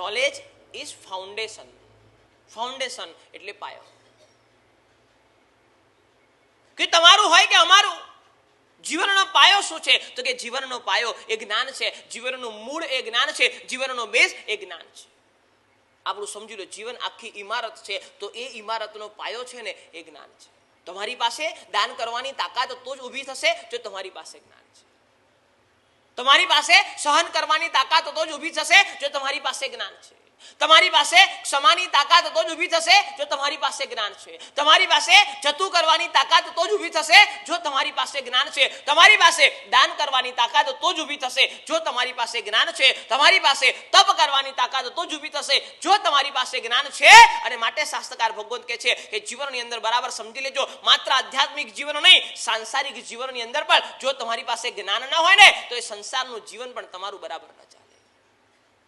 Knowledge is foundation foundation એટલે પાયો. કે તમારું હોય કે અમારું? જીવનનો પાયો શું છે? તો કે જીવનનો પાયો એ જ્ઞાન છે. જીવનનું મૂળ એ જ્ઞાન છે. જીવનનો બેઝ એ જ્ઞાન છે. આપણું સમજી લો, જીવન આખી ઇમારત છે. તો એ ઇમારતનો પાયો છે ને એ જ્ઞાન છે. તમારી પાસે દાન કરવાની તાકાત તો જ ઊભી થશે, જો તમારી પાસે જ્ઞાન છે. તમારી પાસે સહન કરવાની તાકાત તો જ ઊભી થશે જો તમારી પાસે જ્ઞાન છે. તમારી પાસે ક્ષમાની તાકાત તો જ ઊભી થશે, જો તમારી પાસે જ્ઞાન છે. તમારી પાસે જતું કરવાની તાકાત તો જ ઊભી થશે, જો તમારી પાસે જ્ઞાન છે. તમારી પાસે દાન કરવાની તાકાત તો જ ઊભી થશે. જો તમારી પાસે જ્ઞાન છે, તમારી પાસે તપ કરવાની તાકાત તો જ ઊભી થશે. જો તમારી પાસે જ્ઞાન છે, અને માટે શાસ્ત્રકાર ભગવંત કહે છે કે જીવનની અંદર બરાબર સમજી લેજો. માત્ર આધ્યાત્મિક જીવન નહીં, સાંસારિક જીવનની અંદર પણ જો તમારી પાસે જ્ઞાન ન હોય ને, તો એ સંસારનું જીવન પણ તમારું બરાબર ન ચાલે